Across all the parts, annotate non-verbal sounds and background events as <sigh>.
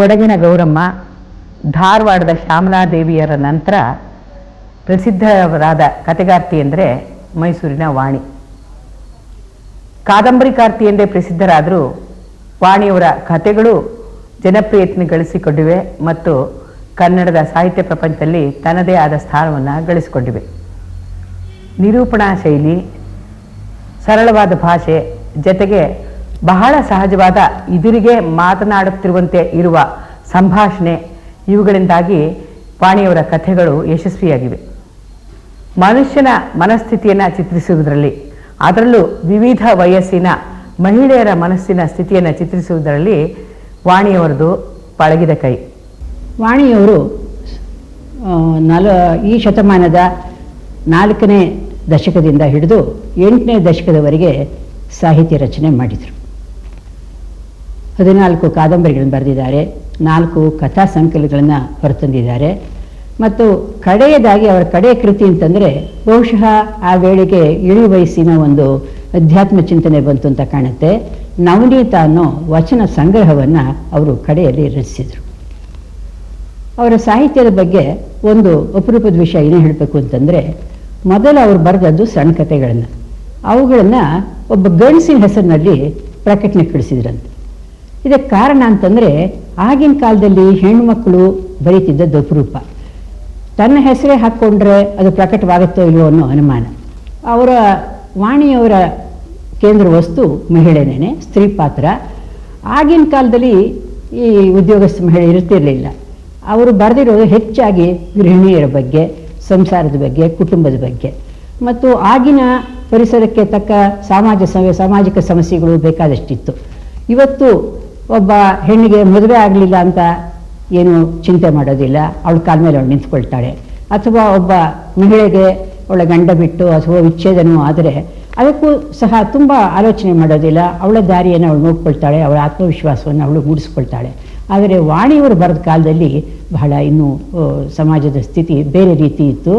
ಕೊಡಗಿನ ಗೌರಮ್ಮ ಧಾರವಾಡದ ಶ್ಯಾಮಲಾದೇವಿಯರ ನಂತರ ಪ್ರಸಿದ್ಧರಾದ ಕತೆಗಾರ್ತಿ ಎಂದರೆ ಮೈಸೂರಿನ ವಾಣಿ. ಕಾದಂಬರಿಕಾರ್ತಿ ಎಂದೇ ಪ್ರಸಿದ್ಧರಾದರೂ ವಾಣಿಯವರ ಕಥೆಗಳು ಜನಪ್ರಿಯತೆಯನ್ನು ಗಳಿಸಿಕೊಂಡಿವೆ ಮತ್ತು ಕನ್ನಡದ ಸಾಹಿತ್ಯ ಪ್ರಪಂಚದಲ್ಲಿ ತನ್ನದೇ ಆದ ಸ್ಥಾನವನ್ನು ಗಳಿಸಿಕೊಂಡಿವೆ. ನಿರೂಪಣಾ ಶೈಲಿ, ಸರಳವಾದ ಭಾಷೆ, ಜೊತೆಗೆ ಬಹಳ ಸಹಜವಾದ ಇದುರಿಗೆ ಮಾತನಾಡುತ್ತಿರುವಂತೆ ಇರುವ ಸಂಭಾಷಣೆ. ಇವುಗಳಿಂದಾಗಿ ವಾಣಿಯವರ ಕಥೆಗಳು ಯಶಸ್ವಿಯಾಗಿವೆ. ಮನುಷ್ಯನ ಮನಸ್ಥಿತಿಯನ್ನು ಚಿತ್ರಿಸುವುದರಲ್ಲಿ, ಅದರಲ್ಲೂ ವಿವಿಧ ವಯಸ್ಸಿನ ಮಹಿಳೆಯರ ಮನಸ್ಸಿನ ಸ್ಥಿತಿಯನ್ನು ಚಿತ್ರಿಸುವುದರಲ್ಲಿ ವಾಣಿಯವರದು ಪಳಗಿದ ಕೈ. ವಾಣಿಯವರು ನಲ, ಈ ಶತಮಾನದ ನಾಲ್ಕನೇ ದಶಕದಿಂದ ಹಿಡಿದು ಎಂಟನೇ ದಶಕದವರೆಗೆ ಸಾಹಿತ್ಯ ರಚನೆ ಮಾಡಿದರು. ಹದಿನಾಲ್ಕು ಕಾದಂಬರಿಗಳನ್ನು ಬರೆದಿದ್ದಾರೆ, ನಾಲ್ಕು ಕಥಾ ಸಂಕಲನಗಳನ್ನು ಹೊರತಂದಿದ್ದಾರೆ. ಮತ್ತು ಕಡೆಯದಾಗಿ ಅವರ ಕಡೆಯ ಕೃತಿ ಅಂತಂದರೆ, ಬಹುಶಃ ಆ ವೇಳೆಗೆ ಇಳಿ ವಯಸ್ಸಿನ ಒಂದು ಅಧ್ಯಾತ್ಮ ಚಿಂತನೆ ಬಂತು ಅಂತ ಕಾಣುತ್ತೆ. ನವನೀತ ಅನ್ನೋ ವಚನ ಸಂಗ್ರಹವನ್ನು ಅವರು ಕಡೆಯಲ್ಲಿ ರಚಿಸಿದರು. ಅವರ ಸಾಹಿತ್ಯದ ಬಗ್ಗೆ ಒಂದು ಅಪರೂಪದ ವಿಷಯ ಏನು ಹೇಳಬೇಕು ಅಂತಂದರೆ, ಮೊದಲು ಅವರು ಬರೆದದ್ದು ಸಣ್ಣ ಕಥೆಗಳನ್ನು. ಅವುಗಳನ್ನು ಒಬ್ಬ ಗಣಸಿನ ಹೆಸರಿನಲ್ಲಿ ಪ್ರಕಟಣೆ ಕಳಿಸಿದ್ರಂತೆ. ಇದಕ್ಕೆ ಕಾರಣ ಅಂತಂದರೆ ಆಗಿನ ಕಾಲದಲ್ಲಿ ಹೆಣ್ಮಕ್ಳು ಬರೀತಿದ್ದದ್ದು ಅಪರೂಪ. ತನ್ನ ಹೆಸರೇ ಹಾಕ್ಕೊಂಡ್ರೆ ಅದು ಪ್ರಕಟವಾಗುತ್ತೋ ಇಲ್ವೋ ಅನ್ನೋ ಅನುಮಾನ. ಅವರ ವಾಣಿಯವರ ಕೇಂದ್ರ ವಸ್ತು ಮಹಿಳೆನೇನೆ, ಸ್ತ್ರೀ ಪಾತ್ರ. ಆಗಿನ ಕಾಲದಲ್ಲಿ ಈ ಉದ್ಯೋಗಸ್ಥ ಮಹಿಳೆ ಇರ್ತಿರಲಿಲ್ಲ ಅವರು ಬರೆದಿರೋದು ಹೆಚ್ಚಾಗಿ ಗೃಹಿಣಿಯರ ಬಗ್ಗೆ, ಸಂಸಾರದ ಬಗ್ಗೆ, ಕುಟುಂಬದ ಬಗ್ಗೆ. ಮತ್ತು ಆಗಿನ ಪರಿಸರಕ್ಕೆ ತಕ್ಕ ಸಮಾಜ ಸಮ, ಸಾಮಾಜಿಕ ಸಮಸ್ಯೆಗಳು ಬೇಕಾದಷ್ಟಿತ್ತು. ಇವತ್ತು ಒಬ್ಬ ಹೆಣ್ಣಿಗೆ ಮದುವೆ ಆಗಲಿಲ್ಲ ಅಂತ ಏನು ಚಿಂತೆ ಮಾಡೋದಿಲ್ಲ. ಅವಳ ಕಾಲ ಮೇಲೆ ಅವಳು ನಿಂತ್ಕೊಳ್ತಾಳೆ. ಅಥವಾ ಒಬ್ಬ ಮಹಿಳೆಗೆ ಅವಳ ಗಂಡ ಬಿಟ್ಟು ಅಥವಾ ವಿಚ್ಛೇದನವೂ ಆದರೆ ಅದಕ್ಕೂ ಸಹ ತುಂಬ ಆಲೋಚನೆ ಮಾಡೋದಿಲ್ಲ. ಅವಳ ದಾರಿಯನ್ನು ಅವಳು ನೋಡ್ಕೊಳ್ತಾಳೆ. ಅವಳ ಆತ್ಮವಿಶ್ವಾಸವನ್ನು ಅವಳು ಮೂಡಿಸ್ಕೊಳ್ತಾಳೆ. ಆದರೆ ವಾಣಿಯವರು ಬರೆದ ಕಾಲದಲ್ಲಿ ಬಹಳ ಇನ್ನೂ ಸಮಾಜದ ಸ್ಥಿತಿ ಬೇರೆ ರೀತಿ ಇತ್ತು.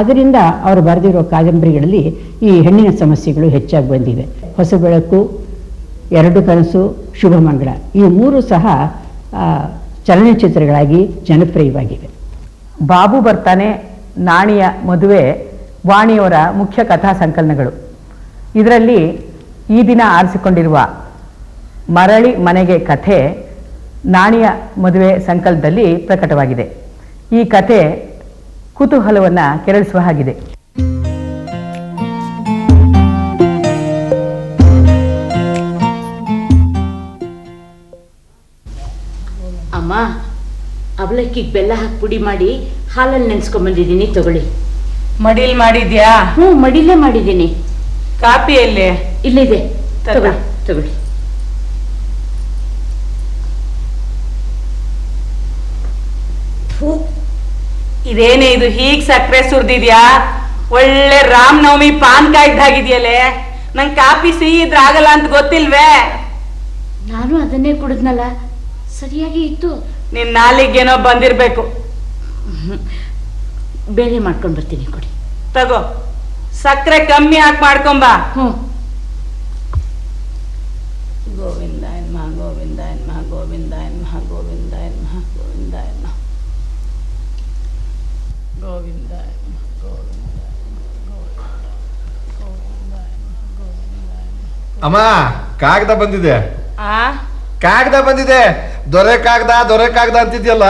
ಅದರಿಂದ ಅವರು ಬರೆದಿರೋ ಕಾದಂಬರಿಗಳಲ್ಲಿ ಈ ಹೆಣ್ಣಿನ ಸಮಸ್ಯೆಗಳು ಹೆಚ್ಚಾಗಿ ಬಂದಿವೆ. ಹೊಸ ಬೆಳಕು ಎರಡು ಕನಸು ಶುಭಮಂಗಳ ಈ ಮೂರು ಸಹ ಚಲನಚಿತ್ರಗಳಾಗಿ ಜನಪ್ರಿಯವಾಗಿವೆ. ಬಾಬು ಬರ್ತಾನೆ ನಾಣಿಯ ಮದುವೆ ವಾಣಿಯವರ ಮುಖ್ಯ ಕಥಾ ಸಂಕಲನಗಳು. ಇದರಲ್ಲಿ ಈ ದಿನ ಆರಿಸಿಕೊಂಡಿರುವ ಮರಳಿ ಮನೆಗೆ ಕಥೆ ನಾಣಿಯ ಮದುವೆ ಸಂಕಲನದಲ್ಲಿ ಪ್ರಕಟವಾಗಿದೆ. ಈ ಕಥೆ ಕುತೂಹಲವನ್ನು ಕೆರಳಿಸುವ ಹಾಗಿದೆ. ಅಮ್ಮ. ಅವಲಕ್ಕಿಗೆ ಬೆಲ್ಲ ಹಾಕಿ ಪುಡಿ ಮಾಡಿ ಹಾಲಲ್ಲಿ ನೆನ್ಸ್ಕೊಂಬಂದಿದ್ದೀನಿ ತಗೊಳ್ಳಿ. ಮಡಿಲ್ ಮಾಡಿದ್ಯಾ? ಹ್ಞೂ ಮಡಿಲೇ ಮಾಡಿದ್ದೀನಿ. ಕಾಪಿಯಲ್ಲಿ? ಇಲ್ಲಿದೆ. ತಗೋ. ತಗೊಳ್ಳಿ ತಗೊಳ್ಳಿ. ಇದೇನೇ ಇದು? ಹೀಗ್ ಸಕ್ಕರೆ ಸುರಿದಿದ್ಯಾ? ಒಳ್ಳೆ ರಾಮನವಮಿ ಪಾನ್ಕ ಇದ್ದಾಗಿದ್ಯಲ್ಲೇ? ನಂಗೆ ಕಾಪಿ ಸಿಹಿ ಇದ್ರೆ ಆಗಲ್ಲ ಅಂತ ಗೊತ್ತಿಲ್ವೇ? ನಾನು ಅದನ್ನೇ ಕುಡಿದ್ನಲ್ಲ ಸರಿಯಾಗಿ ಇತ್ತು ನಿನ್ ನಾಲಿಗೇನೋ ಬಂದಿರ್ಬೇಕು ಬೇರೆ ಮಾಡ್ಕೊಂಡು ಬರ್ತೀನಿ ಕೊಡಿ ತಗೋ ಸಕ್ಕರೆ ಕಮ್ಮಿ ಹಾಕಿ ಮಾಡ್ಕೊಂಬಾ ಹ್ಞೂ ಗೋವಿಂದ ಎನ್ಮ ಗೋವಿಂದ ಎನ್ಮ ಗೋವಿಂದ ಎನ್ಮ ಗೋವಿಂದ ಎನ್ಮ ಗೋವಿಂದ ಎನ್ಮ ಗೋವಿಂದ ಎನ್ಮ ಗೋವಿಂದ ಅಮ್ಮ ಕಾಗದ ಬಂದಿದೆ ಆ ಕಾಗದ ಬಂದಿದೆ ದೊರೆ ಕಾಗದ ದೊರೆ ಕಾಗದ ಅಂತಿದ್ಯಲ್ಲ?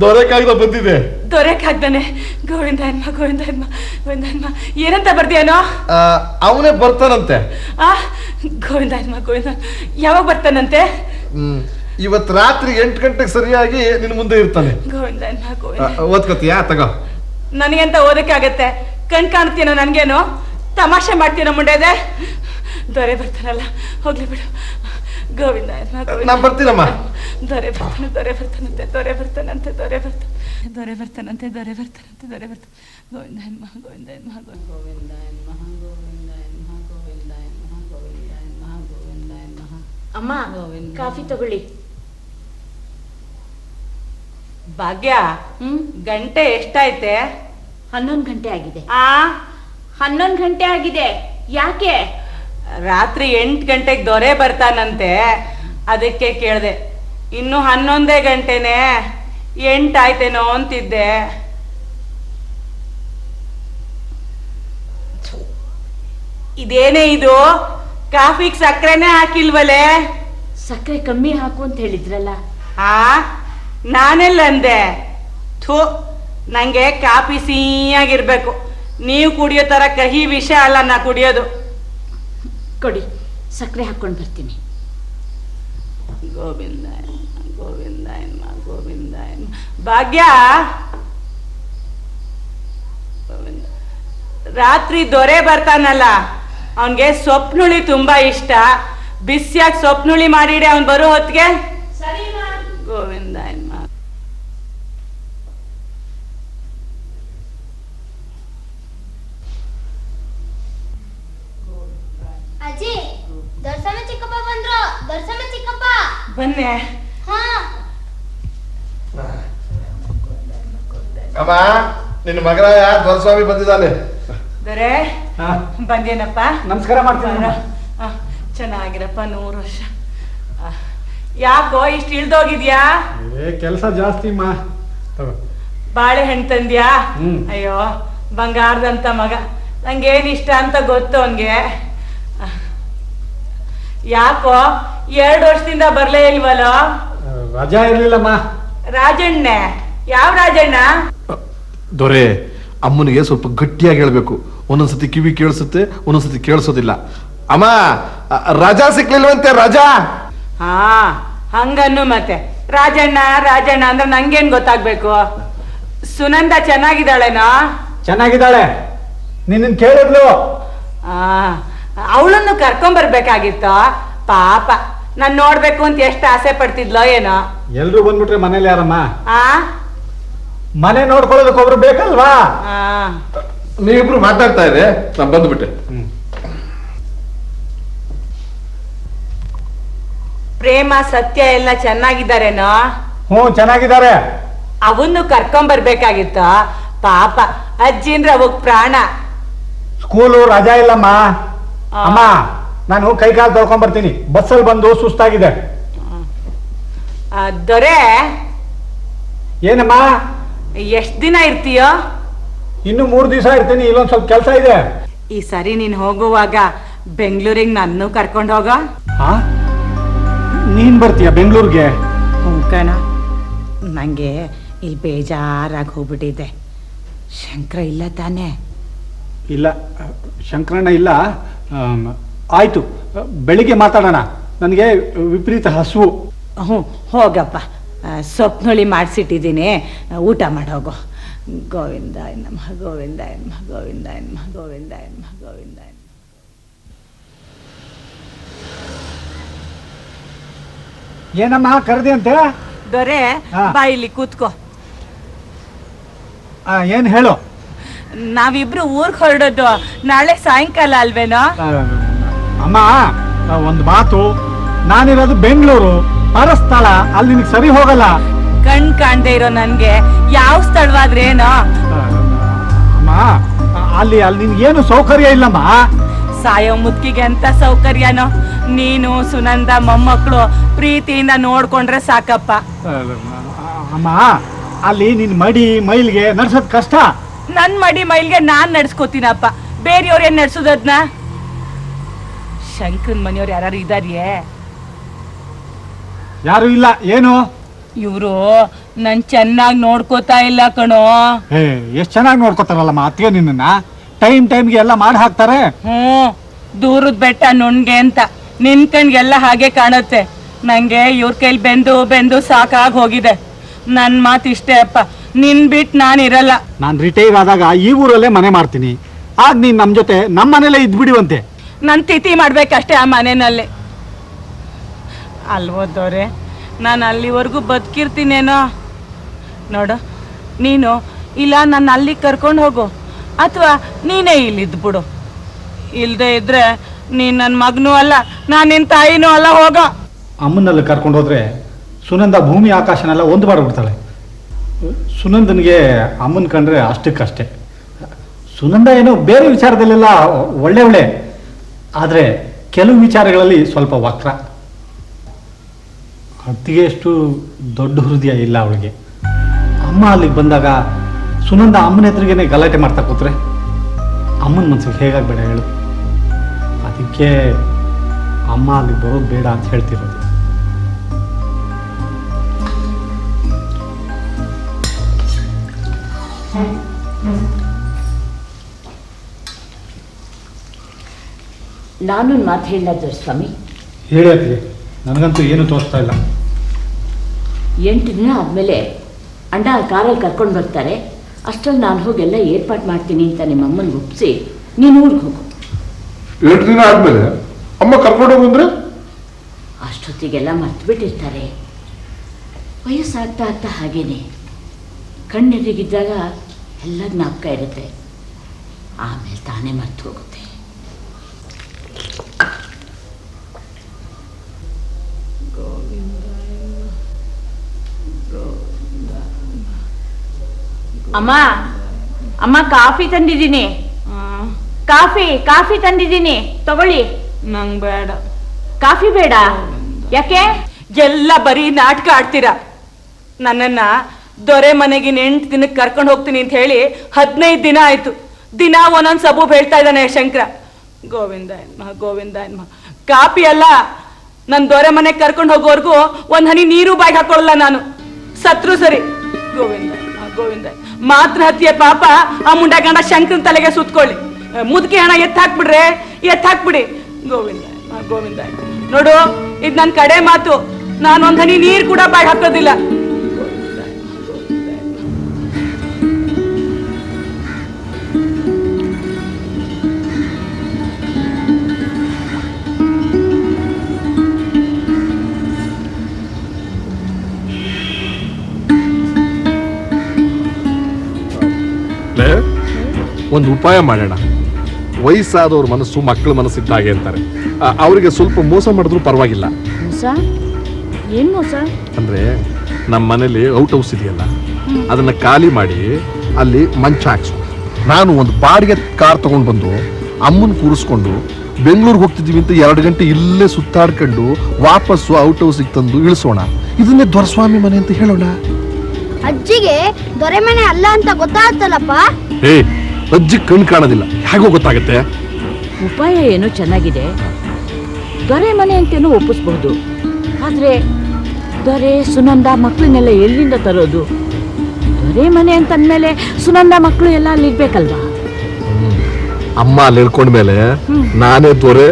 ದೊರೆ ಕಾಗದ ಬಂದಿದೆ. ದೊರೆಕಾಗ್ದಾನೆ. ಗೋವಿಂದ ಎನ್ಮ ಗೋವಿಂದ ಎನ್ಮ ಗೋವಿಂದ ಎನ್ಮ ಏನಂತ ಬರ್ತೀಯನೋ ಅವನೇ ಬರ್ತಾನಂತೆ. ಆ ಗೋವಿಂದ ಎನ್ಮ ಗೋವಿಂದ ಯಾವಾಗ ಬರ್ತಾನಂತೆ? ಹ್ಮ್ ಇವತ್ ರಾತ್ರಿ ಎಂಟು ಗಂಟೆಗೆ ಸರಿಯಾಗಿ ನಿನ್ ಮುಂದೆ ಇರ್ತಾನೆ. ಗೋವಿಂದ ಎನ್ಮ ಆ, ಗೋವಿಂದ ಓದ್ಕೋತೀಯಾ ತಗೋ. ನನಗೆಂತ ಓದಕ್ಕೆ ಆಗತ್ತೆ ಕಣ್ ಕಾಣ್ತೀನೋ ನನ್ಗೇನು? ತಮಾಷೆ ಮಾಡ್ತೀನೋ ಮುಂಡೆದೆ ದೊರೆ ಬರ್ತಾನಲ್ಲ ಹೋಗ್ಲಿ ಬಿಡು. ಗೋವಿಂದ ಗೋವಿಂದ. ನಾನ್ ಬರ್ತೀನಮ್ಮ. ದೊರೆ ಬರ್ತಾನೆ ದೊರೆ ಬರ್ತಾನಂತೆ ದೊರೆ ಬರ್ತಾನಂತೆ ದೊರೆ ಬರ್ತಾನೆ ದೊರೆ ಬರ್ತಾನಂತೆ ದೊರೆ ಬರ್ತಾನಂತೆ ದೊರೆ ಬರ್ತಾನೆ ಗೋವಿಂದ ಎನ್ಮ ಗೋವಿಂದ ಎನ್ಮ ಗೋವಿಂದ. ಎನ್ಮ ಗೋವಿಂದ ಎನ್ಮ ಗೋವಿಂದ ಮಹಾ ಗೋವಿಂದ ಎನ್ಮ ಗೋವಿಂದ ಎನ್ಮ ಅಮ್ಮ ಕಾಫಿ ತಗೊಳ್ಳಿ. ಭಾಗ್ಯ ಹ್ಮ್? ಗಂಟೆ ಎಷ್ಟಾಯ್ತೆ? ಹನ್ನೊಂದು ಗಂಟೆ ಆಗಿದೆ. ಆ ಹನ್ನೊಂದು ಗಂಟೆ ಆಗಿದೆ. ಯಾಕೆ? ರಾತ್ರಿ ಎಂಟು ಗಂಟೆಗೆ ದೊರೆ ಬರ್ತಾನಂತೆ. ಅದಕ್ಕೆ ಕೇಳಿದೆ ಇನ್ನು ಹನ್ನೊಂದೇ ಗಂಟೆನೆ? ಎಂಟಾಯ್ತೇನೋ ಅಂತಿದ್ದೆ. ಇದೇನೇ ಇದು? ಕಾಫಿಗೆ ಸಕ್ಕರೆನೇ ಹಾಕಿಲ್ವಲೆ? ಸಕ್ಕರೆ ಕಮ್ಮಿ ಹಾಕು ಅಂತ ಹೇಳಿದ್ರಲ್ಲ. ಆ ನಾನೆಲ್ಲ ಅಂದೆ. ಥೂ ನಂಗೆ ಕಾಫಿ ಸಿಹಿಯಾಗಿರ್ಬೇಕು. ನೀವು ಕುಡಿಯೋ ಥರ ಕಹಿ ವಿಷ ಅಲ್ಲ ನಾ ಕುಡಿಯೋದು. ಕೊಡಿ, ಸಕ್ಕರೆ ಹಾಕ್ಕೊಂಡು ಬರ್ತೀನಿ. ಗೋವಿಂದ ಗೋವಿಂದ ಗೋವಿಂದ ಭಾಗ್ಯ! ಗೋವಿಂದ. ರಾತ್ರಿ ದೊರೆ ಬರ್ತಾನಲ್ಲ, ಅವನ್ಗೆ ಸೊಪ್ನುಳಿ ತುಂಬಾ ಇಷ್ಟ. ಬಿಸಿಯಾಗಿ ಸೊಪ್ನುಳಿ ಮಾಡಿಡೆ, ಅವ್ನು ಬರೋ ಹೊತ್ತಿಗೆ ಗೋವಿಂದ ಎನ್ಮ ಅಜ್ಜಿ ದರ್ಶನ ಚಿಕ್ಕಪ್ಪ ಬಂದ್ರು ದರ್ಶನ ಚಿಕ್ಕಪ್ಪ ಬನ್ನೆ ಹಾ ಅಮ್ಮ ನಿನ್ನ ಮಗನ ಧ್ವರಸ್ವಾಮಿ ಬಂದಿದ್ದಾನೆ. ದೊರೆ ಬಂದೇನಪ್ಪ? ನಮಸ್ಕಾರ ಮಾಡ್ತೀನಿ ಆ, ಚೆನ್ನಾಗಿರಪ್ಪ ನೂರು ವರ್ಷ. ಆ, ಯಾಕೋ ಇಷ್ಟು ಇಳ್ದೋಗಿದ್ಯಾ? ಏ ಕೆಲಸ ಜಾಸ್ತಿ ಮಾ ತಗೋ. ಬಾಳೆಹಣ್ಣು ತಂದ್ಯಾ? ಹ್ಮ್. ಅಯ್ಯೋ ಬಂಗಾರದಂತ ಮಗ. ನಂಗೇನ್ ಇಷ್ಟ ಅಂತ ಗೊತ್ತು ಅವನ್ಗೆ. ಯಾಕೋ ಎರಡು ವರ್ಷದಿಂದ ಬರ್ಲೇ ಇಲ್ವಲ್ಲೋ? ರಜಾ ಇರ್ಲಿಲ್ಲಮ್ಮ. ರಾಜಣ್ಣ. ಯಾವ ರಾಜಣ್ಣ? ದೊರೆ ಅಮ್ಮನಿಗೆ ಸ್ವಲ್ಪ ಗಟ್ಟಿಯಾಗಿ ಹೇಳಬೇಕು. ಒಂದೊಂದ್ಸತಿ ಕಿವಿ ಕೇಳಿಸುತ್ತೆ ಒಂದೊಂದ್ಸತಿ ಕೇಳಿಸೋದಿಲ್ಲ. ಅಮ್ಮ ರಜಾ ಸಿಕ್ಲಿಲ್ವಂತೆ ರಜಾ? ಹಾ ಹಂಗನ್ನು ಮತ್ತೆ. ರಾಜಣ್ಣ ರಾಜಣ್ಣ ಅಂದ್ರೆ ನಂಗೇನ್ ಗೊತ್ತಾಗ್ಬೇಕು? ಸುನಂದ ಚೆನ್ನಾಗಿದ್ದಾಳೇನೋ? ಚೆನ್ನಾಗಿದ್ದಾಳೆ. ನಿನ್ನ ಕೇಳಿದ್ಲು. ಆ ಅವಳನ್ನು ಕರ್ಕೊಂಬರ್ಬೇಕಾಗಿತ್ತು? ಪಾಪ ನಾನ್ ನೋಡ್ಬೇಕು ಅಂತ ಎಷ್ಟು ಆಸೆ ಪಡ್ತಿದ್ಲೋ ಏನೋ? ಎಲ್ರು ಬಂದ್ಬಿಟ್ರೆ ಮನೇಲಿ ಯಾರಮ್ಮ? ಆ? ಮನೆ ನೋಡ್ಕೊಳ್ಳೋದಕ್ಕೆ ಒಬ್ರು ಬೇಕಲ್ವಾ? ನೀವಿಬ್ರು ಮಾತಾಡ್ತಾ ಇದೆ ನಾನು ಬಂದ್ಬಿಟ್ಟೆ. ಪ್ರೇಮ ಸತ್ಯ ಎಲ್ಲ ಚೆನ್ನಾಗಿದ್ದಾರೇನೋ? ಹ್ಞೂ ಚೆನ್ನಾಗಿದ್ದಾರೆ. ಅವನ್ನು ಕರ್ಕೊಂಬರ್ಬೇಕಾಗಿತ್ತು? ಪಾಪ ಅಜ್ಜಿ ಅಂದ್ರೆ ಅವಕ್ ಪ್ರಾಣ. ಸ್ಕೂಲು ರಜಾ ಇಲ್ಲಮ್ಮ. ಆ. ಅಮ್ಮ ನಾನು ಕೈ ಕಾಲು ತೊಳ್ಕೊಂಡ್ ಬರ್ತೀನಿ ಬಸ್ಸಲ್ಲಿ ಬಂದು ಸುಸ್ತಾಗಿದೆ. ಆ, ದೊರೆ. ಏನಮ್ಮ? ಎಷ್ಟ್ ದಿನ ಇರ್ತೀಯ? ಇನ್ನು ಮೂರು ದಿವಸ ಇರ್ತೀನಿ ಇಲ್ಲೊಂದ್ ಸ್ವಲ್ಪ ಕೆಲಸ ಇದೆ. ಈ ಸರಿ ನೀನ್ ಹೋಗುವಾಗ ಬೆಂಗಳೂರಿಗೆ ನನ್ನೂ ಕರ್ಕೊಂಡು ಹೋಗ. ಹಾ ನೀನ್ ಬರ್ತೀಯ ಬೆಂಗಳೂರಿಗೆ? ಹ್ಞೂ ನಂಗೆ ಇಲ್ಲಿ ಬೇಜಾರಾಗಿ ಹೋಗ್ಬಿಟ್ಟಿದೆ. ಶಂಕರ ಇಲ್ಲ ತಾನೇ? ಇಲ್ಲ ಶಂಕರಣ್ಣ ಇಲ್ಲ. ಆಮ್, ಆಯ್ತು ಬೆಳಿಗ್ಗೆ ಮಾತಾಡೋಣ. ನನಗೆ ವಿಪರೀತ ಹಸುವು. ಹ್ಞೂ ಹೋಗಪ್ಪ. ಆ, ಸೊಪ್ನುಳಿ ಮಾಡಿಸಿಟ್ಟಿದ್ದೀನಿ. ಊಟ ಮಾಡೋಗು ಗೋವಿಂದ ನಮಃ ಗೋವಿಂದ ನಮಃ ಗೋವಿಂದ ನಮಃ ಗೋವಿಂದ ನಮಃ ಗೋವಿಂದ ನಮಃ. ಏನಮ್ಮ ಕರೆದಿ ಅಂತ ದೊರೆ ಬಾಯಿಲಿ ಬಾ ಇಲ್ಲಿ ಕೂತ್ಕೋ. ಆ, ಏನ್ ಹೇಳು? ನಾವಿಬ್ರು ಊರ್ಗ್ ಹೊರಡೋದು. ನಾಳೆ ಸಾಯಂಕಾಲ ಅಲ್ವೇನೋ? ಅಮ್ಮ ಒಂದು ಮಾತು. ನಾನಿರೋದು ಬೆಂಗಳೂರು. ಪರಸ್ಥಳ ಅಲ್ಲಿ ನಿನಗೆ ಸರಿ ಹೋಗಲ್ಲ. ಕಣ್ ಕಾಣ್ದೆ ಇರೋ ನನ್ಗೆ ಯಾವ ಸ್ಥಳವಾದ್ರೆ ಏನೋ ಅಮ್ಮ ಅಲ್ಲಿ ಅಲ್ಲಿ ನಿನ್ಗೇನು ಸೌಕರ್ಯ ಇಲ್ಲಮ್ಮ? ಸಾಯೋ ಮುದ್ಕಿಗೆ ಅಂತ ಸೌಕರ್ಯನೋ? ನೀನು ಸುನಂದ ಮೊಮ್ಮಕ್ಕಳು ಪ್ರೀತಿಯಿಂದ ನೋಡ್ಕೊಂಡ್ರೆ ಸಾಕಪ್ಪ. ಅಮ್ಮ ಅಲ್ಲಿ ನಿನ್ ಮಡಿ ಮೈಲ್ಗೆ ನಡ್ಸೋದ್ ಕಷ್ಟ. ನನ್ ಮಡಿ ಮೈಲ್ಗೆ ನಾನ್ ನಡ್ಸ್ಕೊತೀನಪ್ಪ. ಬೇರೆಯವ್ರು ಏನ್ ನಡ್ಸೋದದ್ನ? ಶಂಕರನ್ ಮನೆಯವ್ರು ಯಾರು ಇದಾರಿಯೇ? ಯಾರು ಇಲ್ಲ? ಏನು? ಇವರು ನನ್ ಚೆನ್ನಾಗಿ ನೋಡ್ಕೋತಾ ಇಲ್ಲ ಕಣೋ. ಏ ಎಷ್ಟ್ ಚೆನ್ನಾಗಿ ನೋಡ್ಕೋತಾರಲ್ಲ ಅತ್ತಿಗೆ ನಿನ್ನ ಟೈಮ್ ಟೈಮ್ಗೆ ಎಲ್ಲ ಮಾಡಿ ಹಾಕ್ತಾರೆ? ಹ್ಮ್ ದೂರದ ಬೆಟ್ಟ ನುಣ್ಗೆ ಅಂತ. ನಿನ್ ಕಣ್ಗೆಲ್ಲ ಹಾಗೆ ಕಾಣುತ್ತೆ. ನಂಗೆ ಇವ್ರ ಕೈಲಿ ಬೆಂದು ಬೆಂದು ಸಾಕಾಗಿ ಹೋಗಿದೆ. ನನ್ ಮಾತು ಇಷ್ಟೇ ಅಪ್ಪ. ನಿನ್ ಬಿಟ್ ನಾನ್ ಇರಲ್ಲ. ನಾನು ರಿಟೈರ್ ಆದಾಗ ಈ ಊರಲ್ಲೇ ಮನೆ ಮಾಡ್ತೀನಿ. ಆಗ ನೀನ್ ನಮ್ ಜೊತೆ ನಮ್ಮ ಮನೇಲೆ ಇದ್ಬಿಡಿವಂತೆ ನನ್ ತಿಥಿ ಮಾಡ್ಬೇಕಷ್ಟೇ ಆ ಮನೆಯಲ್ಲಿ ಅಲ್ವೋದವ್ರೆ ನಾನು ಅಲ್ಲಿವರೆಗೂ ಬದುಕಿರ್ತೀನೇನೋ? ನೋಡು, ನೀನು, ಇಲ್ಲ ನಾನು ಅಲ್ಲಿಗೆ ಕರ್ಕೊಂಡು ಹೋಗು. ಅಥವಾ ನೀನೇ ಇಲ್ಲಿದ್ದು ಬಿಡು. ಇಲ್ಲದೆ ಇದ್ರೆ ನೀನು ನನ್ನ ಮಗನೂ ಅಲ್ಲ, ನಾನು ನಿನ್ನ ತಾಯಿನೂ ಅಲ್ಲ, ಹೋಗೋ. ಅಮ್ಮನಲ್ಲಿ ಕರ್ಕೊಂಡು ಹೋದ್ರೆ ಸುನಂದ ಭೂಮಿ ಆಕಾಶನೆಲ್ಲ ಒಂದು ಮಾಡಿಬಿಡ್ತಾಳೆ. ಸುನಂದನಿಗೆ ಅಮ್ಮನ ಕಂಡ್ರೆ ಅಷ್ಟಕ್ಕಷ್ಟೇ. ಸುನಂದ ಏನೋ ಬೇರೆ ವಿಚಾರದಲ್ಲೆಲ್ಲ ಒಳ್ಳೆ ಒಳ್ಳೆ. ಆದರೆ ಕೆಲವು ವಿಚಾರಗಳಲ್ಲಿ ಸ್ವಲ್ಪ ವಕ್ರ. ಅತ್ತಿಗೆಷ್ಟು ದೊಡ್ಡ ಹೃದಯ ಇಲ್ಲ ಅವಳಿಗೆ. ಅಮ್ಮ ಅಲ್ಲಿಗೆ ಬಂದಾಗ ಸುನಂದ ಅಮ್ಮನ ಎದುರಿಗೇನೆ ಗಲಾಟೆ ಮಾಡ್ತಾ ಕೂತ್ರೆ. ಅಮ್ಮನ ಮನ್ಸಿಗೆ ಹೇಗಾಗಬೇಡ ಹೇಳು. ಅದಕ್ಕೆ ಅಮ್ಮ ಅಲ್ಲಿಗೆ ಬರೋದು ಬೇಡ ಅಂತ ಹೇಳ್ತಿರೋದು. ನಾನು ಮಾತು ಹೇಳ ಸ್ವಾಮಿ. ಹೇಳಿ ಅತ್ತಿಗೆ. ನನಗಂತೂ ಏನು ತೋರಿಸ್ತಾ ಇಲ್ಲ. ಎಂಟು ದಿನ ಆದಮೇಲೆ ಅಣ್ಣ ಕಾರಲ್ಲಿ ಕರ್ಕೊಂಡು ಬರ್ತಾರೆ. ಅಷ್ಟರಲ್ಲಿ ನಾನು ಹೋಗಿ ಎಲ್ಲ ಏರ್ಪಾಡು ಮಾಡ್ತೀನಿ ಅಂತ ನಿಮ್ಮ ಅಮ್ಮನಿಗೆ ಒಪ್ಪಿಸಿ ನೀನು ಊರಿಗೆ ಹೋಗು. ಎಂಟು ದಿನ ಆದಮೇಲೆ ಅಮ್ಮ ಕರ್ಕೊಂಡು ಹೋಗಂದ್ರೆ ಅಷ್ಟೊತ್ತಿಗೆಲ್ಲ ಮರ್ತು ಬಿಟ್ಟಿರ್ತಾರೆ ವಯಸ್ಸಾಗ್ತಾ ಆಗ್ತಾ ಹಾಗೇನೆ. ಕಣ್ಣೆದಿಗಿದ್ದಾಗ ಎಲ್ಲ ಜ್ಞಾಪಕ ಇರುತ್ತೆ. ಆಮೇಲೆ ತಾನೇ ಮರ್ತು ಹೋಗುತ್ತೆ. ಅಮ್ಮ ಅಮ್ಮ ಕಾಫಿ ತಂದಿದ್ದೀನಿ. ಕಾಫಿ ಕಾಫಿ ತಂದಿದ್ದೀನಿ. ತಗೊಳ್ಳಿ. ನಂಗ್ ಬೇಡ. ಕಾಫಿ ಬೇಡ? ಯಾಕೆ? ಎಲ್ಲ ಬರೀ ನಾಟಕ ಆಡ್ತೀರಾ? ನನ್ನನ್ನ ದೊರೆ ಮನೆಗೆ ಎಂಟು ದಿನಕ್ಕೆ ಕರ್ಕೊಂಡು ಹೋಗ್ತೀನಿ ಅಂತ ಹೇಳಿ ಹದಿನೈದು ದಿನ ಆಯ್ತು. ದಿನ ಒಂದೊಂದು ಸಬೂಬ್ ಹೇಳ್ತಾ ಇದ್ದಾನೆ ಶಂಕರ. ಗೋವಿಂದ ಎನ್ಮ ಗೋವಿಂದ ಎನ್ಮ ಕಾಪಿ ಅಲ್ಲ ನನ್ನ ದೊರೆ ಮನೆ ಕರ್ಕೊಂಡು ಹೋಗೋವರೆಗೂ ಒಂದ್ ಹನಿ ನೀರು ಬಾಯಿಗೆ ಹಾಕೊಳ್ಳಲ್ಲ ನಾನು. ಸತ್ರು ಸರಿ. ಗೋವಿಂದ ಗೋವಿಂದ. ಮಾತ್ರ ಹತ್ತಿಯ ಪಾಪ, ಆ ಮುಂಡ ಗಂಡ ಶಂಕರನ ತಲೆಗೆ ಸುತ್ಕೊಳ್ಳಿ. ಮುದುಕಿ ಹಣ ಎತ್ತ ಹಾಕ್ಬಿಡ್ರೆ, ಎತ್ತ ಹಾಕ್ಬಿಡಿ. ಗೋವಿಂದ ಗೋವಿಂದ. ನೋಡು, ಇದು ನನ್ನ ಕಡೆ ಮಾತು. ನಾನು ಒಂದ್ ಹನಿ ನೀರು ಕೂಡ ಬಾಯಿ ಹಾಕೋದಿಲ್ಲ. ಒಂದು ಉಪಾಯ ಮಾಡೋಣ. ವಯಸ್ಸಾದವ್ರ ಮನಸ್ಸು ಮಕ್ಕಳ ಮನಸ್ಸಿದ್ದಾಗೆ ಅಂತಾರೆ. ಅವರಿಗೆ ಸ್ವಲ್ಪ ಮೋಸ ಮಾಡಿದ್ರು ಪರವಾಗಿಲ್ಲ. ಮೋಸ? ಏನು ಮೋಸ? ಅಂದ್ರೆ ನಮ್ಮ ಮನೇಲಿ ಔಟ್ ಹೌಸ್ ಇದೆಯಲ್ಲ ಅದನ್ನ ಖಾಲಿ ಮಾಡಿ ಅಲ್ಲಿ ಮಂಚ ಹಾಕ್ಸು. ನಾನು ಒಂದು ಬಾಡಿಗೆ ಕಾರ್ ತಗೊಂಡು ಬಂದು ಅಮ್ಮನ ಕೂರಿಸ್ಕೊಂಡು ಬೆಂಗಳೂರಿಗೆ ಹೋಗ್ತಿದ್ದೀವಿ ಅಂತ ಎರಡು ಗಂಟೆ ಇಲ್ಲೇ ಸುತ್ತಾಡ್ಕೊಂಡು ವಾಪಸ್ಸು ಔಟ್ ಹೌಸಿಗೆ ತಂದು ಇಳಿಸೋಣ. ಇದನ್ನೇ ದೊರಸ್ವಾಮಿ ಮನೆ ಅಂತ ಹೇಳೋಣ. ಅಜ್ಜಿಗೆ ದೊರೆಮನೆ ಅಲ್ಲ ಅಂತ ಗೊತ್ತಾಗ್ತಲ್ಲಪ್ಪ? ಏ ಅಜ್ಜಿ ಕಣ್ ಕಾಣೋದಿಲ್ಲ. ಹೇಗೋ ಗೊತ್ತಾಗುತ್ತೆ? ಉಪಾಯ ಏನೋ ಚೆನ್ನಾಗಿದೆ. ದೊರೆ ಮನೆ ಅಂತೇನು ಒಪ್ಪಿಸ್ಬಹುದು. ಆದರೆ ದೊರೆ ಸುನಂದ ಮಕ್ಕಳನ್ನೆಲ್ಲ ಎಲ್ಲಿಂದ ತರೋದು? ದೊರೆ ಮನೆ ಅಂತಂದ್ಮೇಲೆ ಸುನಂದ ಮಕ್ಕಳು ಎಲ್ಲ ಅಲ್ಲಿರ್ಬೇಕಲ್ವಾ ಅಮ್ಮ ಅಲ್ಲಿ ಇಳ್ಕೊಂಡ್ಮೇಲೆ ನಾನೇ ದೊರೆ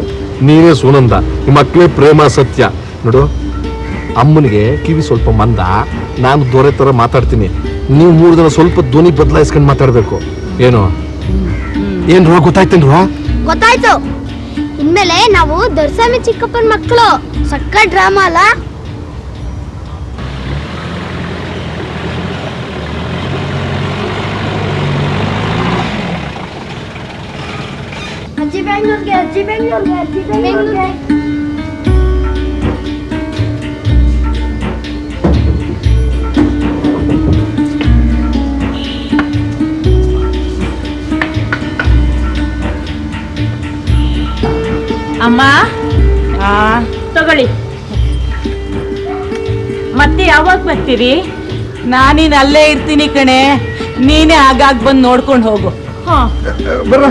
ನೀನೇ ಸುನಂದ. ಈ ಮಕ್ಕಳೇ ಪ್ರೇಮ ಸತ್ಯ. ನೋಡು ಅಮ್ಮನಿಗೆ ಕಿವಿ ಸ್ವಲ್ಪ ಮಂದ. ನಾನು ದೊರೆ ತರ ಮಾತಾಡ್ತೀನಿ. ನೀವು ಮೂರು ಜನ ಸ್ವಲ್ಪ ಧ್ವನಿ ಬದಲಾಯಿಸ್ಕೊಂಡು ಮಾತಾಡಬೇಕು. ಏನು? ಏನ್ರೋ ಗೊತ್ತಾಯ್ತೇನ್ರೋ? ಗೊತ್ತಾಯ್ತು. ಇನ್ಮೇಲೆ ನಾವು ದರ್ಸಾಮಿ ಚಿಕ್ಕಪ್ಪನ ಮಕ್ಕಳು. ಸಕ್ಕ ಡ್ರಾಮಾ ಅಲ್ಲ? ಅಜ್ಜಿ ಬೆಂಗಳೂರಿಗೆ ಅಜ್ಜಿ ಬೆಂಗಳೂರಿಗೆ ಅಜ್ಜಿ ಬೆಂಗಳೂರಿಗೆ. ಅಮ್ಮ? ಆ ತಗೊಳ್ಳಿ. ಮತ್ತೆ ಯಾವಾಗ ಬರ್ತೀರಿ? ನಾನೀನ್ ಅಲ್ಲೇ ಇರ್ತೀನಿ ಕಣೆ. ನೀನೇ ಆಗಾಗ ಬಂದು ನೋಡ್ಕೊಂಡು ಹೋಗು. ಹಾ. ಬರ್ರ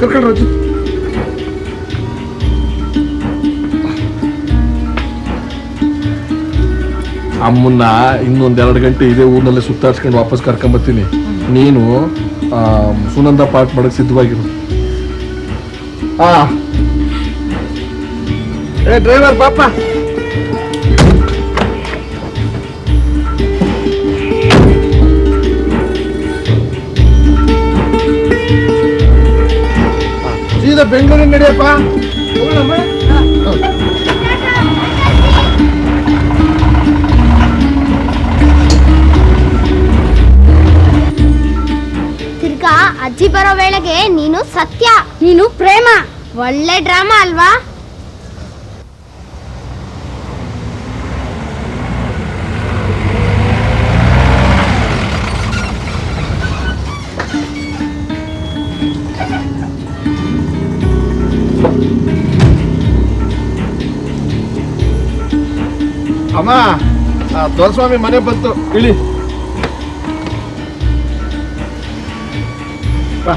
ಕರ್ಕೊಂಡು ಅಮ್ಮನ್ನ ಇನ್ನೊಂದ್ ಎರಡು ಗಂಟೆ ಇದೇ ಊರಿನಲ್ಲಿ ಸುತ್ತಾಡ್ಸ್ಕೊಂಡು ವಾಪಸ್ ಕರ್ಕೊಂಬರ್ತೀನಿ ನೀನು ಆ, ಸುನಂದ ಪಾಠ ಮಾಡಕ್ ಸಿದ್ಧವಾಗಿರು. ಆ ಏ ಡ್ರೈವರ್ ಪಾಪ ಸೀದಾ ಬೆಂಗಳೂರಿಗೆ ನಡೆಯಪ್ಪ. ತಿರ್ಗಾ ಅಜ್ಜಿ ಬರೋ ವೇಳೆಗೆ ನೀನು ಸತ್ಯ, ನೀನು ಪ್ರೇಮ. ಒಳ್ಳೆ ಡ್ರಾಮಾ ಅಲ್ವಾ? ಅಮ್ಮ ದೊರಸ್ವಾಮಿ ಮನೆ ಬಂತು. ಇಳಿ. ಬಾ.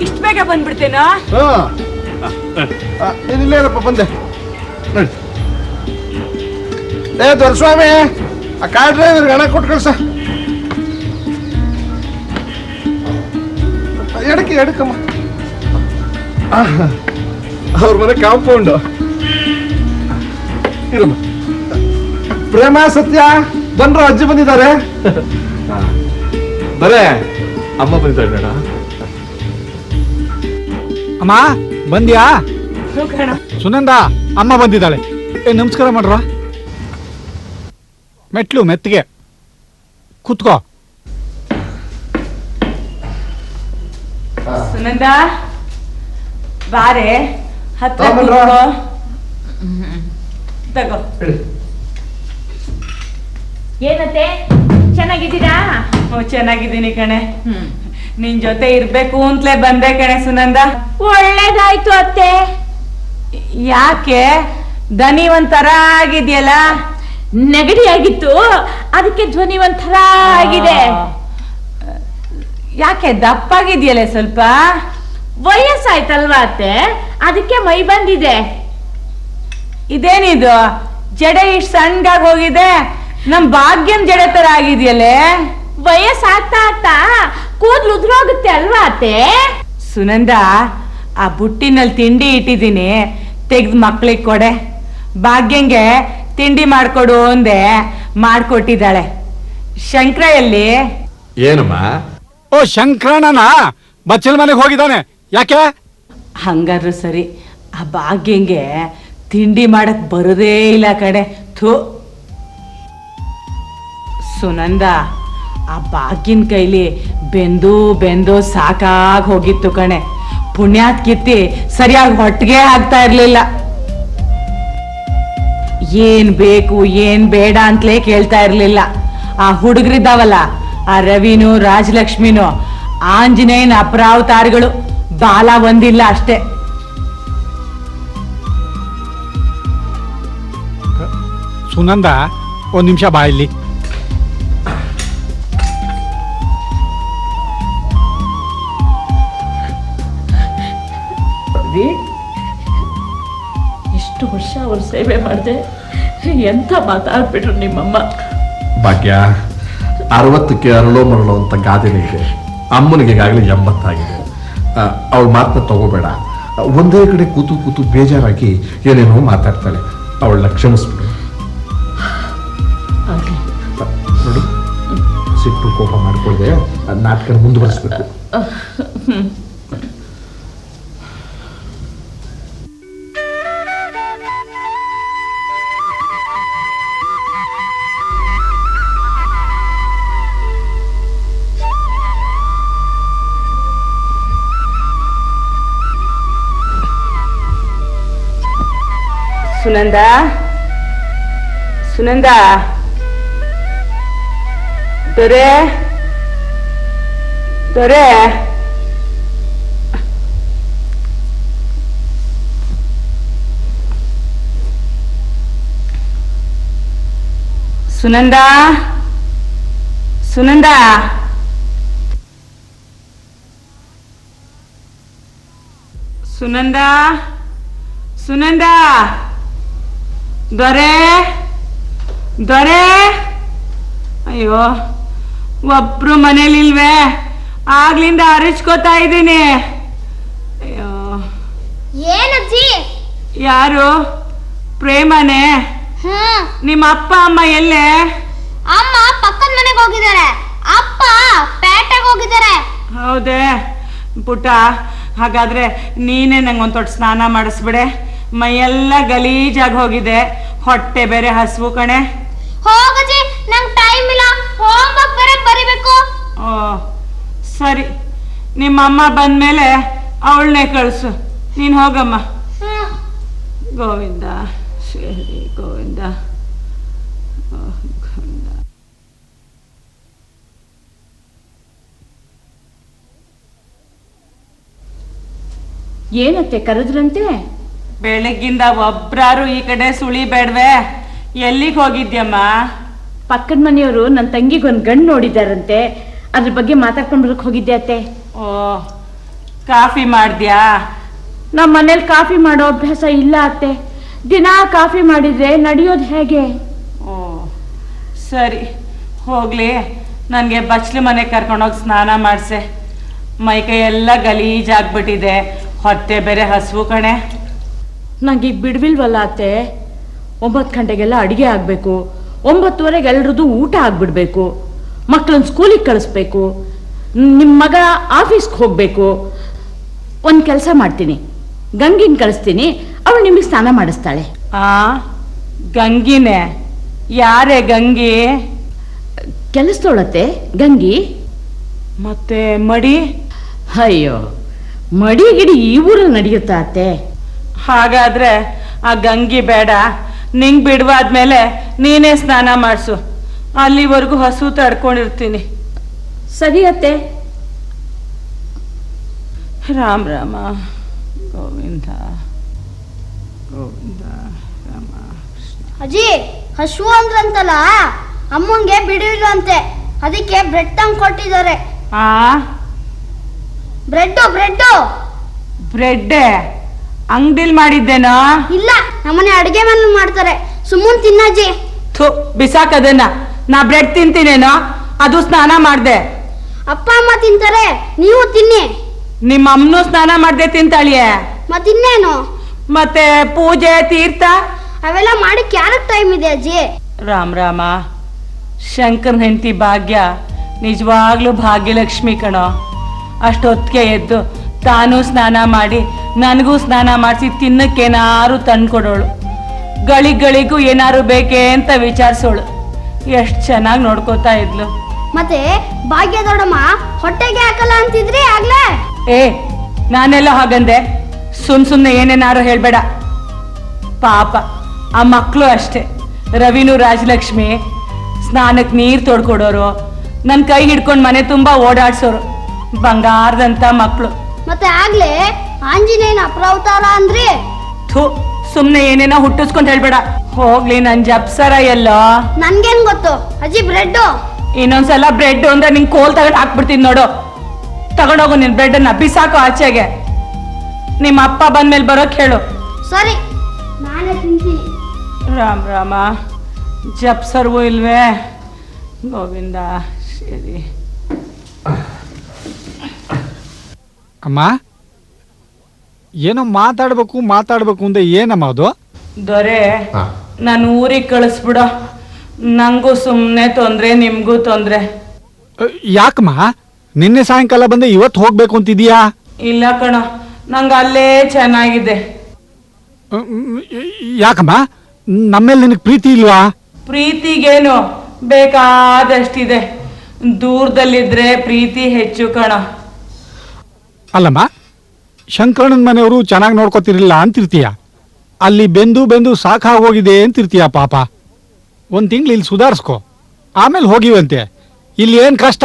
ಇಷ್ಟು ಬೇಗ ಬಂದ್ಬಿಡ್ತೇನಾ? ಹಾ. ಆ, ನೀನ್ ಇಲ್ಲೇ ಇರಪ್ಪ ಬಂದೆ. ನಡಿ ಏ ದೊರಸ್ವಾಮಿ ಆ ಕಾರ್ ಡ್ರೈವರ್ಗೆ ಹಣ ಕೊಟ್ಟು ಕಳ್ಸ. ಎಡಕ್ಕೆ ಎಡಕ್ಕಮ್ಮ. ಅವ್ರ ಮನೆ ಕಾಂಪೌಂಡ್. ಇರಮ್ಮ. ಪ್ರೇಮ ಸತ್ಯ ಬಂದ್ರ ಅಜ್ಜಿ ಬಂದಿದ್ದಾರೆ. <laughs> ಬರೇ ಅಮ್ಮ ಬಂದಿದ್ದಾರೆ ಬೇಡ ಅಮ್ಮ ಬಂದ್ಯಾ? ಸುನಂದ ಅಮ್ಮ ಬಂದಿದ್ದಾಳೆ. ಏ ನಮಸ್ಕಾರ ಮಾಡ್ರ. ಮೆಟ್ಲು ಮೆತ್ತಿಗೆ. ಕೂತ್ಕೋ. ಸುನಂದ. ಬಾರೆ ಹತ್ರ ತಗೊಂಡ್ರಾ? ಕೂತ್ಕೋ. ತಗೋ. ಏನತ್ತೆ? ಚೆನ್ನಾಗಿದ್ದೀರಾ? ಓ ಚೆನ್ನಾಗಿದ್ದೀನಿ ಕಣೆ. ನಿನ್ ಜೊತೆ ಇರ್ಬೇಕು ಅಂತಲೇ ಬಂದೆ ಕಣೆ ಸುನಂದ. ಒಳ್ಳೇದಾಯ್ತು ಅತ್ತೆ. ಯಾಕೆ? ದನಿ ಒಂಥರ ಆಗಿದ್ಯಲ್ಲ? ನೆಗಡಿ ಆಗಿತ್ತು ಅದಕ್ಕೆ ಧ್ವನಿ ಒಂಥರ ಆಗಿದೆ. ಯಾಕೆ ದಪ್ಪಾಗಿದ್ಯಲ್ಲ ಸ್ವಲ್ಪ? ವಯಸ್ಸಾಯ್ತಲ್ವಾ ಅತ್ತೆ? ಅದಕ್ಕೆ ಮೈ ಬಂದಿದೆ. ಇದೇನಿದು? ಜಡೆ ಇಷ್ಟು ಸಣ್ಣಗಾಗಿ ಹೋಗಿದೆ. ನಮ್ ಭಾಗ್ಯಂ ಜಡೆ ತರ ಆಗಿದ್ಯಲ್ಲೇ? ವಯಸ್ಸಾಗ್ತಾ ಆಗ್ತಾ ಕೂದ್ಲು ಉದುರೋಗುತ್ತೆ ಅಲ್ವಾ ಅತ್ತೆ? ಸುನಂದ ಆ ಬುಟ್ಟಿನಲ್ಲಿ ತಿಂಡಿ ಇಟ್ಟಿದ್ದೀನಿ. ತೆಗ್ದು ಮಕ್ಳಿಗೆ ಕೊಡೆ. ಭಾಗ್ಯಂಗೆ ತಿಂಡಿ ಮಾಡ್ಕೊಡು ಅಂದೆ ಮಾಡ್ಕೊಟ್ಟಿದ್ದಾಳೆ. ಶಂಕ್ರ ಎಲ್ಲಿ ಏನಮ್ಮ? ಓ ಶಂಕರಣ್ಣನ? ಬಚ್ಚಲ್ ಮನೆಗೆ ಹೋಗಿದ್ದಾನೆ. ಯಾಕೆ? ಹಂಗಾದ್ರೂ ಸರಿ, ಆ ಭಾಗ್ಯಂಗೆ ತಿಂಡಿ ಮಾಡಕ್ ಬರದೇ ಇಲ್ಲ ಕಡೆ ಥೂ. ಸುನಂದ, ಆ ಭಾಗ್ಯನ ಕೈಲಿ ಬೆಂದು ಬೆಂದು ಸಾಕಾಗ್ ಹೋಗಿತ್ತು ಕಣೆ. ಪುಣ್ಯಾತ್ ಕಿತ್ತಿ ಸರಿಯಾಗಿ ಹೊಟ್ಟಿಗೆ ಆಗ್ತಾ ಇರ್ಲಿಲ್ಲ. ಏನ್ ಬೇಕು, ಏನ್ ಬೇಡ ಅಂತಲೇ ಕೇಳ್ತಾ ಇರ್ಲಿಲ್ಲ. ಆ ಹುಡುಗರಿದ್ದಾವಲ್ಲ, ಆ ರವಿನು ರಾಜಲಕ್ಷ್ಮಿನು, ಆಂಜನೇಯನ ಅಪರಾವತಾರಿಗಳು ಬಾಲ ಒಂದಿಲ್ಲ ಅಷ್ಟೇ. ಸುನಂದ ಒಂದ್ ನಿಮಿಷ ಬಾ ಇಲ್ಲಿ. ಎಷ್ಟು ವರ್ಷ ಅವ್ರ ಸೇವೆ ಮಾಡಿದೆ ಎಂತ ಮಾತಾಡ್ಬಿಟ್ರು ನಿಮ್ಮಮ್ಮ? ಭಾಗ್ಯ ಅರವತ್ತಕ್ಕೆ ಅರಳೋ ಮರಳೋ ಅಂತ ಗಾದೆನೇ ಇದೆ. ಅಮ್ಮನಿಗೆ ಈಗಾಗಲೇ ಎಂಬತ್ತಾಗಿದೆ. ಅವಳ ಮಾತನ್ನ ತಗೋಬೇಡ. ಒಂದೇ ಕಡೆ ಕೂತು ಕೂತು ಬೇಜಾರಾಗಿ ಏನೇನೋ ಮಾತಾಡ್ತಾಳೆ. ಅವಳನ್ನ ಕ್ಷಮಿಸ್ಬಿಡು. ನೋಡಿ ಸಿಟ್ಟು ಕೋಪ ಮಾಡ್ಕೊಳ್ದೆ ನಾಟಕ ಮುಂದುವರಿಸ್ಬೇಕು. 수는다. 수는다. 또래. 또래. 수는다. 수는다. 순한다, 순한다. ದೊರೆ ದೊರೆ. ಅಯ್ಯೋ ಒಬ್ರು ಮನೇಲಿಲ್ವೇ? ಆಗ್ಲಿಂದ ಅರಿಚ್ಕೋತಾ ಇದ್ದೀನಿ. ಅಯ್ಯೋ. ಏನಜ್ಜಿ ಯಾರು? ಪ್ರೇಮನೆ? ನಿಮ್ಮ ಅಪ್ಪ ಅಮ್ಮ ಎಲ್ಲೇ? ಅಮ್ಮ ಪಕ್ಕದ ಮನೆಗೆ ಹೋಗಿದ್ದಾರೆ. ಅಪ್ಪ ಪೇಟೆಗೆ ಹೋಗಿದ್ದಾರೆ. ಹೌದೇ. ಪುಟ್ಟ ಹಾಗಾದ್ರೆ ನೀನೇ ನಂಗೆ ಒಂದು ತೊಟ್ಟು ಸ್ನಾನ ಮಾಡಿಸ್ಬಿಡೆ. ಮೈಯೆಲ್ಲ ಗಲೀಜಾಗಿ ಹೋಗಿದೆ. ಹೊಟ್ಟೆ ಬೇರೆ ಹಸುವು ಕಣೆ. ನಂಗ್ ಟೈಮ್ ಇಲ್ಲ. ಹೋಮ್ವರ್ಕ್ ಬೇರೆ ಬರಿಬೇಕು. ಓ ಸರಿ. ನಿಮ್ಮ ಅಮ್ಮ ಬಂದ್ಮೇಲೆ ಅವಳನ್ನೇ ಕಳಿಸು. ನೀನು ಹೋಗಮ್ಮ. ಗೋವಿಂದ ಶೇರಿ ಗೋವಿಂದ. ಗೋವಿಂದ. ಏನತ್ತೆ ಕರೆದ್ರಂತೆ? ಬೆಳಗ್ಗಿಂದ ಒಬ್ರಾರು ಈ ಕಡೆ ಸುಳಿ ಬೇಡ್ವೆ ಎಲ್ಲಿಗೆ ಹೋಗಿದ್ಯಮ್ಮ? ಪಕ್ಕದ ಮನೆಯವರು ನನ್ನ ತಂಗಿಗೊಂದು ಗಂಡು ನೋಡಿದಾರಂತೆ. ಅದ್ರ ಬಗ್ಗೆ ಮಾತಾಡ್ಕೊಂಡು ಬರಕ್ ಹೋಗಿದ್ದೆ ಅತ್ತೆ. ಓ ಕಾಫಿ ಮಾಡ್ದ್ಯಾ? ನಮ್ಮ ಮನೇಲಿ ಕಾಫಿ ಮಾಡೋ ಅಭ್ಯಾಸ ಇಲ್ಲ ಅತ್ತೆ. ದಿನಾ ಕಾಫಿ ಮಾಡಿದ್ರೆ ನಡೆಯೋದು ಹೇಗೆ? ಓ ಸರಿ ಹೋಗ್ಲಿ. ನನಗೆ ಬಚ್ಲು ಮನೆ ಕರ್ಕೊಂಡೋಗಿ ಸ್ನಾನ ಮಾಡಿಸೆ. ಮೈಕೈ ಎಲ್ಲ ಗಲೀಜಾಗ್ಬಿಟ್ಟಿದೆ. ಹೊತ್ತೆ ಬೇರೆ ಹಸುವು ಕಣೆ. ನಂಗೆ ಈಗ ಬಿಡ್ವಿಲ್ವಲ್ಲ ಅತ್ತೆ ಒಂಬತ್ತು ಗಂಟೆಗೆಲ್ಲ ಅಡುಗೆ ಆಗಬೇಕು. ಒಂಬತ್ತುವರೆಗೆ ಎಲ್ರದ್ದು ಊಟ ಆಗ್ಬಿಡ್ಬೇಕು. ಮಕ್ಕಳನ್ನ ಸ್ಕೂಲಿಗೆ ಕಳಿಸ್ಬೇಕು. ನಿಮ್ಮ ಮಗ ಆಫೀಸ್ಗೆ ಹೋಗಬೇಕು. ಒಂದು ಕೆಲಸ ಮಾಡ್ತೀನಿ. ಗಂಗಿನ ಕಳಿಸ್ತೀನಿ. ಅವಳು ನಿಮಗೆ ಸ್ನಾನ ಮಾಡಿಸ್ತಾಳೆ. ಆ ಗಂಗಿನೇ. ಯಾರೇ ಗಂಗಿ? ಕೆಲಸದೊಳತ್ತೆ ಗಂಗಿ? ಮತ್ತೆ ಮಡಿ? ಅಯ್ಯೋ ಮಡಿ ಗಿಡಿ ಈ ಊರಲ್ಲಿ ನಡೆಯುತ್ತಾ ಅತ್ತೆ? ಹಾಗಾದ್ರೆ ಆ ಗಂಗಿ ಬೇಡ ನಿಂಗೆ ಬಿಡುವಾದ್ಮೇಲೆ ನೀನೇ ಸ್ನಾನ ಮಾಡಿಸು. ಅಲ್ಲಿವರೆಗೂ ಹಸು ತಡ್ಕೊಂಡಿರ್ತೀನಿ ಸರಿ ಅತ್ತೆ. ರಾಮ ರಾಮ ಗೋವಿಂದ ಗೋವಿಂದ ರಾಮ ಅಜ್ಜಿ ಹಸು ಅಂದ್ರಂತಲ್ಲ ಅಮ್ಮಂಗೆ ಬಿಡಿಲ್ವಂತೆ. ಅದಕ್ಕೆ ಬ್ರೆಡ್ ತಂಗ್ ಕೊಟ್ಟಿದ್ದಾರೆ. ಆ? ಬ್ರೆಡ್ ಬ್ರೆಡ್ ಬ್ರೆಡ್ಡೆ? ಅಂಗಡಿಲ್ ಮಾಡಿದ್ದೇನೋ? ಇಲ್ಲ ನಮ್ಮನೆ ಅಡಿಗೆ ಮನೆ ಮಾಡ್ತಾರೆ. ಸುಮ್ಮನ್ ತಿನ್ನಜ್ಜಿ ಥು ಬಿಸಾಕದನ್ನ ನಾ ಬ್ರೆಡ್ ತಿಂತೀನೇನೋ? ಅದು ಸ್ನಾನ ಮಾಡ್ದೆ. ಅಪ್ಪ ಅಮ್ಮ ತಿಂತಾರೆ. ನೀವು ತಿನ್ನಿ. ನಿಮ್ಮ ಅಮ್ಮನೂ ಸ್ನಾನ ಮಾಡ್ದೆ ತಿಂತಾಳಿಯೇ? ಮತ್ತಿನ್ನೇನು ಮತ್ತೆ ಪೂಜೆ ತೀರ್ಥ? ಅವೆಲ್ಲ ಮಾಡಿ ಯಾರಕ್ ಟೈಮ್ ಇದೆ ಅಜ್ಜಿ? ರಾಮ ರಾಮ ಶಂಕರ್ ಹೆಂಡತಿ ಭಾಗ್ಯ ನಿಜವಾಗ್ಲೂ ಭಾಗ್ಯಲಕ್ಷ್ಮಿ ಕಣೋ. ಅಷ್ಟೊತ್ತಿಗೆ ಎದ್ದು ತಾನೂ ಸ್ನಾನ ಮಾಡಿ ನನಗೂ ಸ್ನಾನ ಮಾಡಿಸಿ ತಿನ್ನಕ್ಕೇನಾರು ತಂದ್ಕೊಡೋಳು. ಗಳಿಗ್ ಗಳಿಗೂ ಏನಾರು ಬೇಕೇ ಅಂತ ವಿಚಾರಿಸೋಳು. ಎಷ್ಟು ಚೆನ್ನಾಗಿ ನೋಡ್ಕೋತಾ ಇದ್ಲು. ಮತ್ತೆ ಭಾಗ್ಯ ದೊಡ್ಡಮ್ಮ ಹೊಟ್ಟೆಗೆ ಹಾಕಲ್ಲ ಅಂತಿದ್ರಿ ಆಗ್ಲೇ? ಏ ನಾನೆಲ್ಲ ಹಾಗಂದೆ. ಸುಮ್ ಸುಮ್ನೆ ಏನೇನಾರು ಹೇಳ್ಬೇಡ. ಪಾಪ ಆ ಮಕ್ಕಳು ಅಷ್ಟೇ. ರವಿನು ರಾಜಲಕ್ಷ್ಮಿ ಸ್ನಾನಕ್ಕೆ ನೀರು ತೊಡ್ಕೊಡೋರು ನನ್ನ ಕೈ ಹಿಡ್ಕೊಂಡು ಮನೆ ತುಂಬ ಓಡಾಡ್ಸೋರು. ಬಂಗಾರದಂಥ ಮಕ್ಕಳು ಮತ್ತೆ ಆಗ್ಲೇ ಆಂಜನೇಯನ ಅಪ್ರಾವತಾರ ಅಂದ್ರಿ? ಥು ಸುಮ್ಮನೆ ಏನೇನೋ ಹುಟ್ಟಿಸ್ಕೊಂಡು ಹೇಳ್ಬೇಡ. ಹೋಗ್ಲಿ ನನ್ನ ಜಪ್ಸರ ಎಲ್ಲೋ. ನನ್ಗೇನ್ ಗೊತ್ತು? ಅಜ್ಜಿ ಬ್ರೆಡ್ ಇನ್ನೊಂದ್ಸಲ ಬ್ರೆಡ್ ಅಂದ್ರೆ ನಿಂಗೆ ಕೋಲ್ ತಗೊಂಡ್ ಹಾಕ್ಬಿಡ್ತೀನಿ ನೋಡು. ತಗೊಂಡೋಗು ನಿನ್ ಬ್ರೆಡ್ಡನ್ನ ಬಿಸಾಕು ಆಚೆಗೆ. ನಿಮ್ಮ ಅಪ್ಪ ಬಂದ್ಮೇಲೆ ಬರೋಕ್ ಹೇಳು. ಸರಿ ನಾನೇ ತಿಂತೀನಿ. ರಾಮ ರಾಮ ಜಪ್ಸರ್ವು ಇಲ್ವೇ? ಗೋವಿಂದ ಸರಿ ಅಮ್ಮ? ಏನೋ ಮಾತಾಡ್ಬೇಕು ಮಾತಾಡ್ಬೇಕು ಅಂದ್ರೆ ಏನಮ್ಮ ಅದು? ದೊರೆ ನಾನು ಊರಿಗೆ ಕಳಿಸ್ಬಿಡ. ನಂಗೂ ಸುಮ್ಮನೆ ತೊಂದ್ರೆ ನಿಮ್ಗೂ ತೊಂದ್ರೆ. ಅ, ಯಾಕಮ್ಮ? ನಿನ್ನೆ ಸಾಯಂಕಾಲ ಬಂದೆ ಇವತ್ತು ಹೋಗ್ಬೇಕು ಅಂತಿದೀಯಾ ಇಲ್ಲ ಕಣ ನಂಗ ಅಲ್ಲೇ ಚೆನ್ನಾಗಿದೆ. ಯಾಕಮ್ಮ? ನಮ್ಮೇಲೆ ನಿನಗೆ ಪ್ರೀತಿ ಇಲ್ವಾ? ಪ್ರೀತಿಗೇನು? ಬೇಕಾದಷ್ಟಿದೆ. ದೂರದಲ್ಲಿದ್ರೆ ಪ್ರೀತಿ ಹೆಚ್ಚು ಕಣ. ಅಲ್ಲಮ್ಮ ಶಂಕರಣ್ಣನ ಮನೆಯವರು ಚೆನ್ನಾಗಿ ನೋಡ್ಕೋತಿರ್ಲಿಲ್ಲ ಅಂತಿರ್ತೀಯ? ಅಲ್ಲಿ ಬೆಂದು ಬೆಂದು ಸಾಕಾಗೋಗಿದೆ ಅಂತಿರ್ತೀಯ ಪಾಪ? ಒಂದು ತಿಂಗಳು ಇಲ್ಲಿ ಸುಧಾರಿಸ್ಕೊ. ಆಮೇಲೆ ಹೋಗಿವಂತೆ. ಇಲ್ಲಿ ಏನು ಕಷ್ಟ?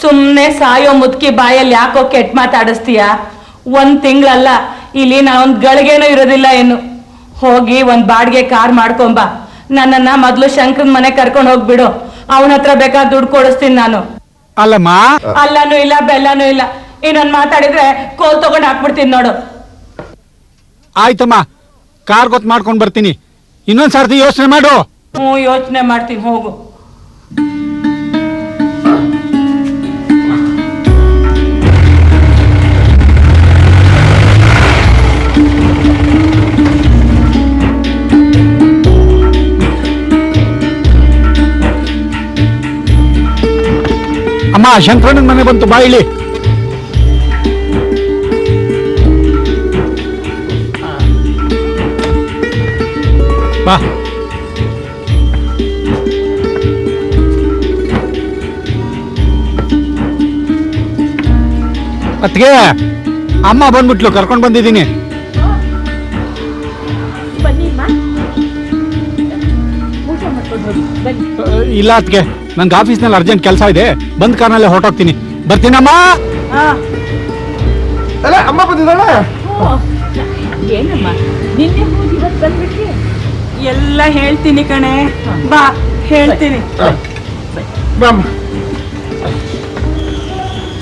ಸುಮ್ಮನೆ ಸಾಯೋ ಮುದುಕಿ ಬಾಯಲ್ಲಿ ಯಾಕೋ ಕೆಟ್ಟ ಮಾತಾಡಿಸ್ತೀಯ? ಒಂದ್ ತಿಂಗಳಲ್ಲ ಇಲ್ಲಿ ನಾ ಒಂದ್ ಗಳಿಗೆನೂ ಇರೋದಿಲ್ಲ ಏನು ಹೋಗಿ ಒಂದ್ ಬಾಡಿಗೆ ಕಾರ್ ಮಾಡ್ಕೊಂಬ. ನನ್ನನ್ನ ಮೊದ್ಲು ಶಂಕರ್ ಮನೆ ಕರ್ಕೊಂಡು ಹೋಗ್ಬಿಡು. ಅವನ ಹತ್ರ ಬೇಕಾದ ದುಡ್ಡು ಕೊಡಿಸ್ತೀನಿ ನಾನು. ಅಲ್ಲಮ್ಮ. ಅಲ್ಲನೂ ಇಲ್ಲ ಬೆಲ್ಲನೂ ಇಲ್ಲ. ಇನ್ನೊಂದ್ ಮಾತಾಡಿದ್ರೆ ಕೋಲ್ ತಗೊಂಡ್ ಹಾಕ್ಬಿಡ್ತೀನಿ ನೋಡು. ಆಯ್ತಮ್ಮ ಕಾರ್ ಗೊತ್ತು ಮಾಡ್ಕೊಂಡು ಬರ್ತೀನಿ. ಇನ್ನೊಂದ್ ಸರ್ತಿ ಯೋಚನೆ ಮಾಡು. ಹ್ಞೂ ಯೋಚನೆ ಮಾಡ್ತೀನಿ ಹೋಗು. ಅಮ್ಮ ಶಂಕರಣ್ಣನ ಮನೆ ಬಂತು ಬಾ ಇಲ್ಲಿ. Va. ಅತ್ಗೆ ಅಮ್ಮ ಬಂದ್ಬಿಟ್ಲು ಕರ್ಕೊಂಡು ಬಂದಿದ್ದೀನಿ. ಇಲ್ಲ ಅತ್ಗೆ ನಂಗೆ ಆಫೀಸ್ನಲ್ಲಿ ಅರ್ಜೆಂಟ್ ಕೆಲಸ ಇದೆ. ಬಂದ್ ಕಾರ್ನಲ್ಲೇ ಹೊರಟೋಗ್ತೀನಿ. ಬರ್ತೀನಮ್ಮ? ಅಲ್ಲ ಅಮ್ಮ ಬಂದಿದ್ದಾಳೆ? ಏನಮ್ಮ? ನಿನ್ನೆ ಹೋಗಿ ಇವತ್ತು ಬಂದ್ಬಿಟ್ಟು ಎಲ್ಲ ಹೇಳ್ತೀನಿ ಕಣೆ. ಬಾ ಹೇಳ್ತೀನಿ. ಬಾಮ್ಮ.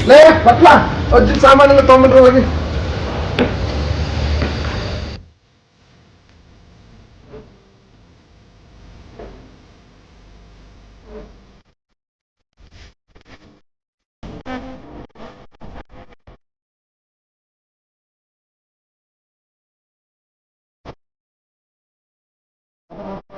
ಲೇ ಸಾಮಾನೆಲ್ಲ ತೊಗೊಂಡ್ರು ಹೋಗಿ. Uh-huh.